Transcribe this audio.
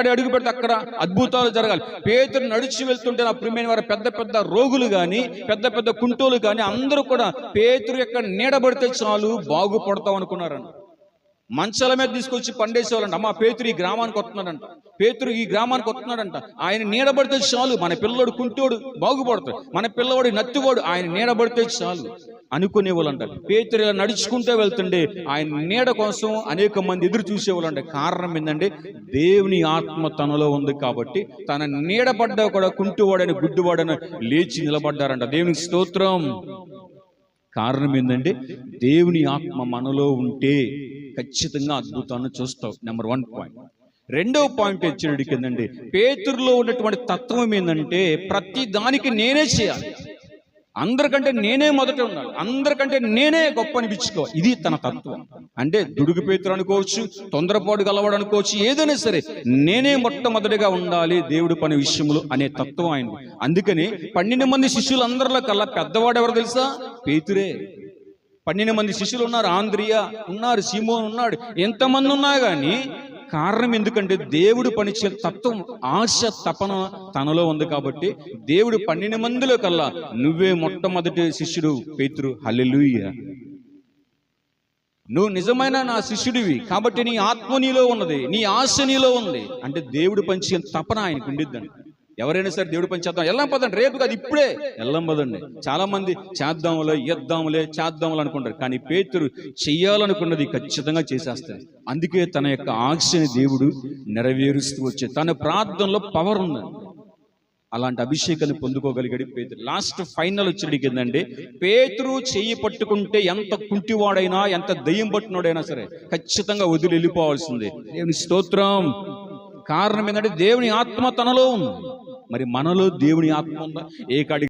ఎక్కడ అడుగు పెడితే అక్కడ అద్భుతాలు జరగాలి. పేతురు నడిచి వెళ్తుంటే నా ప్రియమైన వారు పెద్ద పెద్ద రోగులు కానీ పెద్ద పెద్ద కుంటోలు కానీ అందరూ కూడా పేతురు ఎక్కడ నీడబడితే చాలు బాగుపడతాం అనుకున్నారని మంచాల మీద తీసుకొచ్చి పండేసేవాళ్ళంట. అమ్మ పేతురు ఈ గ్రామానికి వస్తున్నాడంట. పేతురు ఈ గ్రామానికి వస్తున్నాడంట. ఆయన నీడబడితే చాలు. మన పిల్లోడు కుంటోడు బాగుపడతాడు. మన పిల్లవాడు నత్తివాడు ఆయన నీడబడితే చాలు. అనుకునేవాళ్ళంట. పేతురు ఇలా నడుచుకుంటూ వెళ్తుండే. ఆయన నీడ కోసం అనేక మంది ఎదురు చూసేవాళ్ళంట. కారణం ఏంటంటే దేవుని ఆత్మ తనలో ఉంది కాబట్టి తన నీడబడ్డా కూడా కుంటువాడని గుడ్డువాడని లేచి నిలబడ్డారంట. దేవునికి స్తోత్రం. కారణం ఏంటంటే దేవుని ఆత్మ మనలో ఉంటే ఖచ్చితంగా అద్భుతాన్ని చూస్తావు. నెంబర్ వన్ పాయింట్ రెండవ పాయింట్ వచ్చేటికి ఏంటంటే పేతురులో ఉన్నటువంటి తత్వం ఏంటంటే ప్రతి దానికి నేనే చేయాలి. అందరికంటే నేనే మొదట ఉండాలి. అందరికంటే నేనే గొప్ప అనిపించుకో. ఇది తన తత్వం. అంటే దుడుగు పేతురు అనుకోవచ్చు తొందరపాటు గలవాడు అనుకోవచ్చు ఏదైనా సరే నేనే మొట్టమొదటిగా ఉండాలి దేవుడి పని విషయంలో అనే తత్వం ఆయన అందుకని పన్నెండు మంది శిష్యులందరిలో కల్లా పెద్దవాడు ఎవరు తెలుసా? పేతురే. పన్నెండు మంది శిష్యులు ఉన్నారు. ఆంధ్రియా ఉన్నారు సీమోన్ ఉన్నాడు. ఎంతమంది ఉన్నా కానీ కారణం ఎందుకంటే దేవుడు పనిచే తత్వం ఆశ తపన తనలో ఉంది కాబట్టి దేవుడు పన్నెండు మందిలో కల్లా నువ్వే మొట్టమొదటి శిష్యుడు పేతురు. హల్లెలూయ. నువ్వు నిజమైన నా శిష్యుడివి కాబట్టి నీ ఆత్మ నీలో ఉన్నది నీ ఆశ నీలో ఉంది. అంటే దేవుడు పంచే తపన ఆయనకు ఉండిద్దండి ఎవరైనా సరే దేవుడి పని చేద్దాం. ఎల్లం పదండి. రేపు కాదు ఇప్పుడే. ఎల్లం పదండి. చాలా మంది చేద్దాములే ఇద్దాములే చేద్దాములే అనుకుంటారు. కానీ పేతురు చెయ్యాలనుకున్నది ఖచ్చితంగా చేసేస్తారు. అందుకే తన యొక్క ఆశని దేవుడు నెరవేరుస్తూ వచ్చే తన ప్రార్థనలో పవర్ ఉంది. అలాంటి అభిషేకాన్ని పొందుకోగలిగాడు పేతురు. లాస్ట్ ఫైనల్ వచ్చేటికి ఏంటంటే పేతురు చెయ్యి పట్టుకుంటే ఎంత కుంటివాడైనా ఎంత దయ్యం పట్టినోడైనా సరే ఖచ్చితంగా వదిలి వెళ్ళిపోవాల్సిందే. దేవుని స్తోత్రం. కారణం ఏంటంటే దేవుని ఆత్మ తనలో ఉంది. మరి మనలో దేవుని ఆత్మ ఉందా? ఏ కాడికి